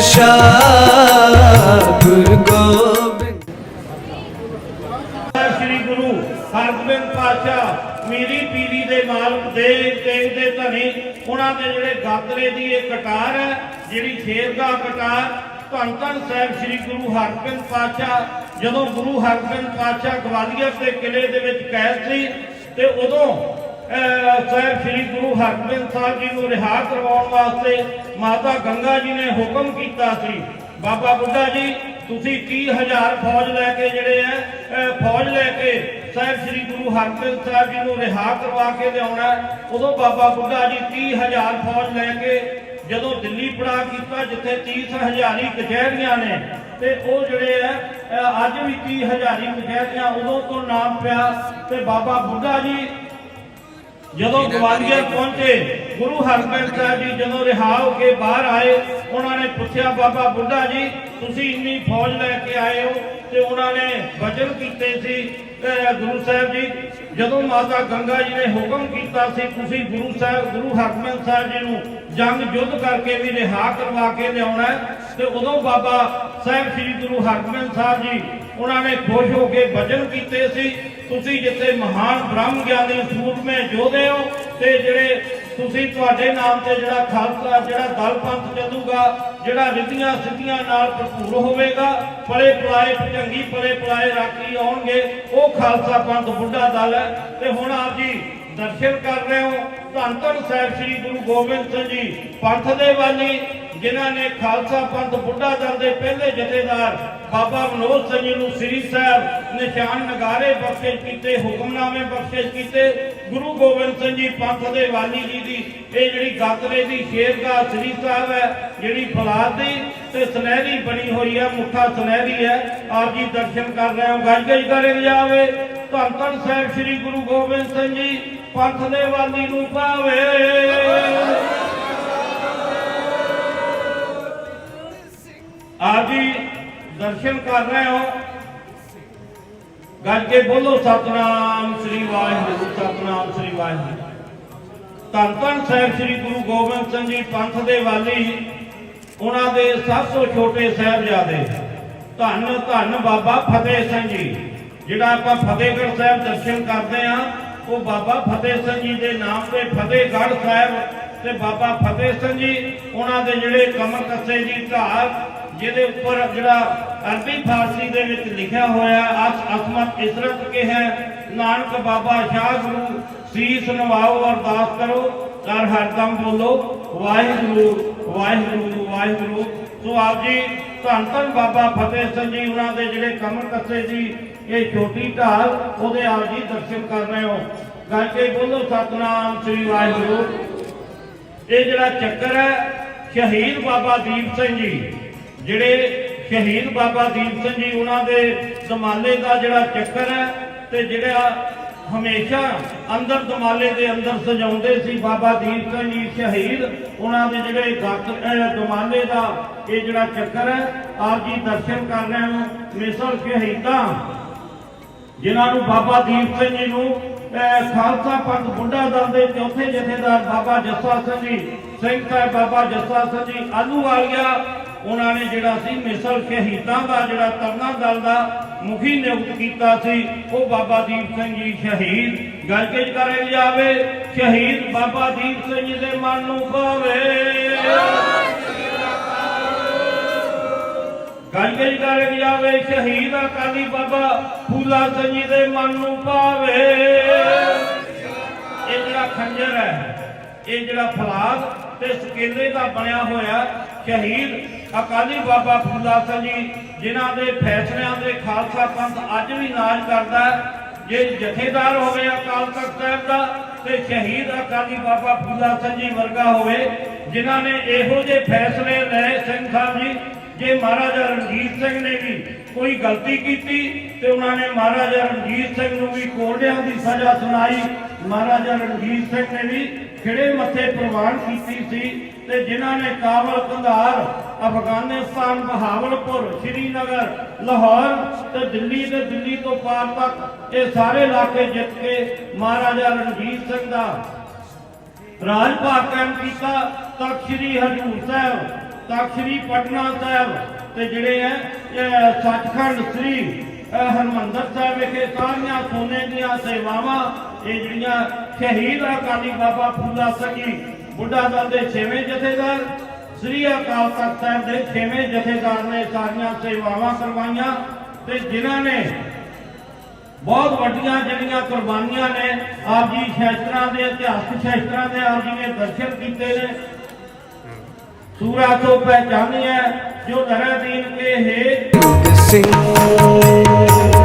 ਸ਼ਹਿਨशाह ਗੁਰੂ ਗੋਬਿੰਦ ਸ੍ਰੀ ਗੁਰੂ ਹਰਗੋਬਿੰਦ ਪਾਤਸ਼ਾਹ ਮੀਰੀ ਪੀਰੀ ਦੇ ਮਾਲਕ ਦੇ ਤੇਗ ਦੇ ਧਨੀ, ਉਹਨਾਂ ਦੇ ਜਿਹੜੇ ਗਾਤਰੇ ਦੀ ਇਹ ਕਟਾਰ ਹੈ, ਜਿਹੜੀ ਸ਼ੇਰ ਦਾ ਕਟਾਰ ਧੰਨ ਧੰਨ ਸਾਹਿਬ ਸ੍ਰੀ ਗੁਰੂ ਹਰਗੋਬਿੰਦ ਪਾਤਸ਼ਾਹ, ਜਦੋਂ ਗੁਰੂ ਹਰਗੋਬਿੰਦ ਪਾਤਸ਼ਾਹ ਗਵਾਲੀਅਰ ਦੇ ਕਿਲੇ ਦੇ ਵਿੱਚ ਕੈਦ ਸੀ, ਤੇ ਉਦੋਂ ਸਾਹਿਬ ਸ੍ਰੀ ਗੁਰੂ ਹਰਗੋਬਿੰਦ ਸਾਹਿਬ ਜੀ ਨੂੰ ਰਿਹਾ ਕਰਵਾਉਣ ਵਾਸਤੇ ਮਾਤਾ ਗੰਗਾ ਜੀ ਨੇ ਹੁਕਮ ਕੀਤਾ ਸੀ। ਬਾਬਾ ਬੁੱਢਾ ਜੀ, ਤੁਸੀਂ 30000 ਫੌਜ ਲੈ ਕੇ ਜਿਹੜੇ ਆ ਫੌਜ ਲੈ ਕੇ ਸਾਹਿਬ ਸ੍ਰੀ ਗੁਰੂ ਹਰਗੋਬਿੰਦ ਸਾਹਿਬ ਜੀ ਨੂੰ ਰਿਹਾ ਕਰਵਾ ਕੇ ਲਿਆਉਣਾ ਉਦੋਂ ਬਾਬਾ ਬੁੱਢਾ ਜੀ 30000 ਫੌਜ ਲੈ ਕੇ ਜਦੋਂ ਦਿੱਲੀ ਪੜਾ ਕੀਤਾ, ਜਿੱਥੇ 30000 ਹੀ ਕਚਹਿਰੀਆਂ ਨੇ, ਤੇ ਉਹ ਜਿਹੜੇ ਆ ਅੱਜ ਵੀ 30000 ਹੀ ਕਚਹਿਰੀਆਂ ਉਦੋਂ ਤੋਂ ਨਾਮ ਪਿਆ। ਤੇ ਬਾਬਾ ਬੁੱਢਾ ਜੀ ਜਦੋਂ ਗਵਾਲੀਅਰ ਪਹੁੰਚੇ, ਗੁਰੂ ਹਰਗੋਬਿੰਦ ਸਾਹਿਬ ਜੀ ਜਦੋਂ ਰਿਹਾ ਹੋ ਕੇ ਬਾਹਰ ਆਏ, ਉਹਨਾਂ ਨੇ ਪੁੱਛਿਆ, ਬਾਬਾ ਬੁੱਢਾ ਜੀ, ਤੁਸੀਂ ਇੰਨੀ ਫੌਜ ਲੈ ਕੇ ਆਏ ਹੋ ਤੇ ਉਹਨਾਂ ਨੇ ਵਚਨ ਕੀਤੇ ਸੀ ਗੁਰੂ ਸਾਹਿਬ ਜੀ, ਜਦੋਂ ਮਾਤਾ ਗੰਗਾ ਜੀ ਨੇ ਹੁਕਮ ਕੀਤਾ ਸੀ, ਤੁਸੀਂ ਗੁਰੂ ਸਾਹਿਬ, ਗੁਰੂ ਹਰਗੋਬਿੰਦ ਸਾਹਿਬ ਜੀ ਨੂੰ ਜੰਗ ਯੁੱਧ ਕਰਕੇ ਵੀ ਰਿਹਾ ਕਰਵਾ ਕੇ ਲਿਆਉਣਾ ਹੈ। ਤੇ ਉਦੋਂ ਬਾਬਾ ਸਾਹਿਬ ਸ੍ਰੀ ਗੁਰੂ ਹਰਗੋਬਿੰਦ ਸਾਹਿਬ ਜੀ ਉਹਨਾਂ ਨੇ ਖੁਸ਼ ਹੋ ਕੇ ਵਚਨ ਕੀਤੇ ਸੀ। ਤੁਸੀਂ ਜਿੱਥੇ ਮਹਾਨ ਬ੍ਰਹਮ ਗਿਆਨੀ ਸੂਰਮੇ ਯੋਧੇ ਹੋ ਤੇ ਜਿਹੜੇ ਤੁਸੀਂ ਤੁਹਾਡੇ ਨਾਮ ਤੇ ਜਿਹੜਾ ਖਾਲਸਾ, ਜਿਹੜਾ ਦਲ ਪੰਥ ਚੱਲੂਗਾ, ਜਿਹੜਾ ਰਿੱਧੀਆਂ ਸਿੱਧੀਆਂ ਨਾਲ ਭਰਪੂਰ ਹੋਵੇਗਾ, ਪਲੇ ਪਲਾਏ ਚੰਗੀ ਪਲੇ ਪਲਾਏ ਰਾਖੀ ਆਉਣਗੇ, ਉਹ ਖਾਲਸਾ ਪੰਥ ਬੁੱਢਾ ਦਲ ਹੈ। ਤੇ ਹੁਣ ਆਪ ਜੀ ਦਰਸ਼ਨ ਕਰ ਰਹੇ ਹੋ। ਧੰਨ ਧੰਨ ਸਾਹਿਬ ਸ੍ਰੀ ਗੁਰੂ ਗੋਬਿੰਦ ਸਿੰਘ ਜੀ, ਪੰਥ ਦੇ ਵਾਲੀ ਜਿਨ੍ਹਾਂ ਨੇ ਖਾਲਸਾ ਪੰਥ ਬੁੱਢਾ ਦਲ ਦੇ ਪਹਿਲੇ ਜਥੇਦਾਰ ਬਾਬਾ ਮਨੋਜ ਸਿੰਘ ਜੀ ਨੂੰ ਸ੍ਰੀ ਸਾਹਿਬ ਨਿਸ਼ਾਨ ਨਗਾਰੇ ਬਖਸ਼ਿਸ਼ ਕੀਤੇ, ਹੁਕਮਨਾਮੇ ਬਖਸ਼ਿਸ਼ ਕੀਤੇ, ਗੁਰੂ ਗੋਬਿੰਦ ਸਿੰਘ ਜੀ ਪੰਥ ਦੇ ਵਾਲੀ ਜੀ ਦੀ ਇਹ ਜਿਹੜੀ ਗਾਤਰੇ ਦੀ ਸ਼ੇਰਗਾਹ ਸ੍ਰੀ ਸਾਹਿਬ ਹੈ, ਜਿਹੜੀ ਫਲਾਦ ਦੀ ਤੇ ਸੁਨਹਿਰੀ ਬਣੀ ਹੋਈ ਹੈ, ਮੁੱਠਾ ਸੁਨਹਿਰੀ ਹੈ, ਆਪ ਜੀ ਦਰਸ਼ਨ ਕਰ ਰਹੇ ਹੋ ਗੱਜ ਗੱਜ ਕਰੇ ਜਾਵੇ ਧੰਨ ਧੰਨ ਸਾਹਿਬ ਸ੍ਰੀ ਗੁਰੂ ਗੋਬਿੰਦ ਸਿੰਘ ਜੀ, ਪੰਥ ਦੇ ਵਾਲੀ ਨੂੰ ਪਾਵੇ। ਦਰਸ਼ਨ ਕਰ ਰਹੇ ਹੋ। ਗੱਜ ਕੇ ਬੋਲੋ, ਸਤਨਾਮ ਸ੍ਰੀ ਵਾਹਿਗੁਰੂ, ਸਤਨਾਮ ਸ੍ਰੀ ਵਾਹਿਗੁਰੂ। ਧੰਨ ਧੰਨ ਸਾਹਿਬ ਸ੍ਰੀ ਗੁਰੂ ਗੋਬਿੰਦ ਸਿੰਘ ਜੀ ਪੰਥ ਦੇ ਵਾਲੀ, ਉਹਨਾਂ ਦੇ ਸਭ ਛੋਟੇ ਸਾਹਿਬਜ਼ਾਦੇ। ਧੰਨ ਧੰਨ ਬਾਬਾ ਫਤਿਹ ਸਿੰਘ ਜੀ। ਜਿਹੜਾ ਆਪਾਂ ਫਤਿਹਗੜ੍ਹ ਸਾਹਿਬ ਦਰਸ਼ਨ ਕਰਦੇ ਆ ਉਹ ਬਾਬਾ ਫਤਿਹ ਸਿੰਘ ਜੀ ਦੇ ਨਾਮ ਤੇ ਫਤਿਹਗੜ੍ਹ ਸਾਹਿਬ ਤੇ ਬਾਬਾ ਫਤਿਹ ਸਿੰਘ ਜੀ, ਉਹਨਾਂ ਦੇ ਜਿਹੜੇ ਕਮਰ ਕੱਸੇ ਜੀ ਢਾਲ ਜਿਹਦੇ ਉੱਪਰ ਜਿਹੜਾ ਅਰਬੀ ਫਾਰਸੀ ਦੇ ਵਿੱਚ ਲਿਖਿਆ ਹੋਇਆ ਅਸ ਅਸਮਤ ਇਸਰਤ ਕੇ ਹੈ, ਨਾਨਕ ਬਾਬਾ ਸ਼ਾਹ ਗੁਰੂ ਸੀਸ ਨਵਾਓ ਅਰਦਾਸ ਕਰੋ ਕਰ ਹਰਦਮ ਬੋਲੋ, ਵਾਹਿਗੁਰੂ ਵਾਹਿਗੁਰੂ ਵਾਹਿਗੁਰੂ। ਸੋ ਆਪ ਜੀ, ਧੰਨ ਧੰਨ ਬਾਬਾ ਫਤਿਹ ਸਿੰਘ ਜੀ, ਉਹਨਾਂ ਦੇ ਜਿਹੜੇ ਕਮਰ ਕੱਸੇ ਦੀ ਇਹ ਛੋਟੀ ਢਾਲ, ਉਹਦੇ ਆਪ ਜੀ ਦਰਸ਼ਨ ਕਰ ਰਹੇ ਹੋ। ਗੱਲ ਕੇ ਬੋਲੋ, ਸਤਨਾਮ ਸ੍ਰੀ ਵਾਹਿਗੁਰੂ। ਇਹ ਜਿਹੜਾ ਚੱਕਰ ਹੈ, ਸ਼ਹੀਦ ਬਾਬਾ ਦੀਪ ਸਿੰਘ ਜੀ ਜਿਹੜੇ ਸ਼ਹੀਦ ਬਾਬਾ ਦੀਪ ਸਿੰਘ ਜੀ ਉਹਨਾਂ ਦੇ ਦਮਾਲੇ ਦਾ ਜਿਹੜਾ ਚੱਕਰ ਹੈ ਤੇ ਜਿਹੜਾ ਹਮੇਸ਼ਾ ਅੰਦਰ ਦਮਾਲੇ ਦੇ ਅੰਦਰ ਸਜਾਉਂਦੇ ਸੀ ਬਾਬਾ ਦੀਪ ਸਿੰਘ ਜੀ ਸ਼ਹੀਦ ਉਹਨਾਂ ਦੇ ਜਿਹੜੇ ਗੱਤ ਦਮਾਲੇ ਦਾ ਇਹ ਜਿਹੜਾ ਚੱਕਰ ਹੈ ਆਪ ਜੀ ਦਰਸ਼ਨ ਕਰ ਰਹੇ ਹੋ ਮਿਸਲ ਸ਼ਹੀਦਾਂ ਜਿਨ੍ਹਾਂ ਨੂੰ ਬਾਬਾ ਦੀਪ ਸਿੰਘ ਜੀ ਨੂੰ ਅਹ, ਖਾਲਸਾ ਪੰਥ ਬੁੱਢਾ ਦਲ ਦੇ ਚੌਥੇ ਜਥੇਦਾਰ ਬਾਬਾ ਜੱਸਾ ਸਿੰਘ ਜੀ ਸਿੰਘ ਸਾਹਿਬ ਬਾਬਾ ਜੱਸਾ ਸਿੰਘ ਜੀ ਆਲੂ ਵਾਲੀਆ ਉਹਨਾਂ ਨੇ ਜਿਹੜਾ ਸੀ ਮਿਸਲ ਸ਼ਹੀਦਾਂ ਦਾ ਜਿਹੜਾ ਤਰਨਾ ਦਲ ਦਾ ਮੁਖੀ ਨਿਯੁਕਤ ਕੀਤਾ ਸੀ, ਉਹ ਬਾਬਾ ਦੀਪ ਸਿੰਘ ਜੀ ਸ਼ਹੀਦ। ਗੱਲ ਕਰੇ ਜਾਵੇ? ਸ਼ਹੀਦ ਬਾਬਾ ਦੀਪ ਸਿੰਘ ਜੀ ਦੇ ਮਨ ਨੂੰ ਭਾਵੇ। ਗੱਲ ਕੇ ਜਾਵੇ? ਸ਼ਹੀਦ ਅਕਾਲੀ ਬਾਬਾ ਫੂਲਾ ਸਿੰਘ ਜੀ ਦੇ ਮਨ ਨੂੰ ਭਾਵੇ। ਇਹ ਜਿਹੜਾ ਖੰਜਰ ਹੈ, ਇਹ ਜਿਹੜਾ ਫਲਾਦ ਤੇ ਸਕੇਲੇ ਦਾ ਬਣਿਆ ਹੋਇਆ ਸ਼ਹੀਦ ਅਕਾਲੀ ਬਾਬਾ ਫੂਲਾ ਸਿੰਘ ਜੀ, ਜਿਨ੍ਹਾਂ ਦੇ ਫੈਸਲਿਆਂ ਦੇ ਖਾਲਸਾ ਪੰਥ ਅੱਜ ਵੀ ਨਾਜ ਕਰਦਾ ਜੇ ਜਥੇਦਾਰ ਹੋਵੇ ਅਕਾਲ ਤਖਤ ਸਾਹਿਬ ਦਾ, ਤੇ ਸ਼ਹੀਦ ਅਕਾਲੀ ਬਾਬਾ ਫੂਲਾ ਸਿੰਘ ਜੀ ਵਰਗਾ ਹੋਵੇ, ਜਿਨ੍ਹਾਂ ਨੇ ਇਹੋ ਜਿਹੇ ਫੈਸਲੇ ਲਏ ਸਿੰਘ ਸਾਹਿਬ ਜੀ, ਜੇ ਮਹਾਰਾਜਾ ਰਣਜੀਤ ਸਿੰਘ ਨੇ ਵੀ ਕੋਈ ਗਲਤੀ ਕੀਤੀ, ਤੇ ਉਹਨਾਂ ਨੇ ਮਹਾਰਾਜਾ ਰਣਜੀਤ ਸਿੰਘ ਨੂੰ ਵੀ ਕੋੜਿਆਂ ਦੀ ਸਜ਼ਾ ਸੁਣਾਈ ਮਹਾਰਾਜਾ ਰਣਜੀਤ ਸਿੰਘ ਨੇ ਵੀ ਖਿੜੇ ਮੱਥੇ ਪ੍ਰਵਾਨ ਕੀਤੀ ਸੀ ਤੇ ਜਿਨ੍ਹਾਂ ਨੇ ਕਾਬਲ ਕੰਧਾਰ, ਅਫਗਾਨਿਸਤਾਨ, ਬਹਾਵਲਪੁਰ, ਸ਼੍ਰੀਨਗਰ, ਲਾਹੌਰ ਤੇ ਦਿੱਲੀ ਤੇ ਦਿੱਲੀ ਤੋਂ ਪਾਰ ਤੱਕ ਇਹ ਸਾਰੇ ਇਲਾਕੇ ਜਿੱਤ ਕੇ ਮਹਾਰਾਜਾ ਰਣਜੀਤ ਸਿੰਘ ਦਾ ਰਾਜ ਭਾਗ ਕਾਇਮ ਕੀਤਾ। ਤਖਤ ਸ੍ਰੀ ਹਜੂਰ ਸਾਹਿਬ, ਤਖਤ ਸ੍ਰੀ ਪਟਨਾ ਸਾਹਿਬ ਤੇ ਜਿਹੜੇ ਹੈ ਸੱਚਖੰਡ ਸ੍ਰੀ, ਅਹ ਹਰਮੰਦਰ ਸਾਹਿਬ ਵਿਖੇ ਸਾਰੀਆਂ ਸੋਨੇ ਦੀਆਂ ਸੇਵਾਵਾਂ ਇਹ ਜਿਹੜੀਆਂ ਸ਼ਹੀਦ ਅਕਾਲੀ ਬਾਬਾ ਫੂਲਾ ਸਕੀ ਬੁੱਢਾ ਦਲ ਦੇ ਛੇਵੇਂ ਜਥੇਦਾਰ, ਸ੍ਰੀ ਅਕਾਲ ਤਖਤ ਸਾਹਿਬ ਦੇ ਛੇਵੇਂ ਜਥੇਦਾਰ ਨੇ ਸਾਰੀਆਂ ਸੇਵਾਵਾਂ ਕਰਵਾਈਆਂ ਤੇ ਜਿਨ੍ਹਾਂ ਨੇ ਬਹੁਤ ਵੱਡੀਆਂ ਜਿਹੜੀਆਂ ਕੁਰਬਾਨੀਆਂ ਨੇ, ਆਪ ਜੀ ਸ਼ਾਸਤਰਾਂ ਦੇ, ਇਤਿਹਾਸਕ ਸ਼ਾਸਤਰਾਂ ਦੇ ਆਪ ਜੀ ਨੇ ਦਰਸ਼ਨ ਕੀਤੇ ਨੇ। ਸੂਰਾ ਤੋਂ ਹੈ ਜੋ ਦਰਾ ਦੀਨ ਕੇ ਹੈ। ਸਿੰਘ।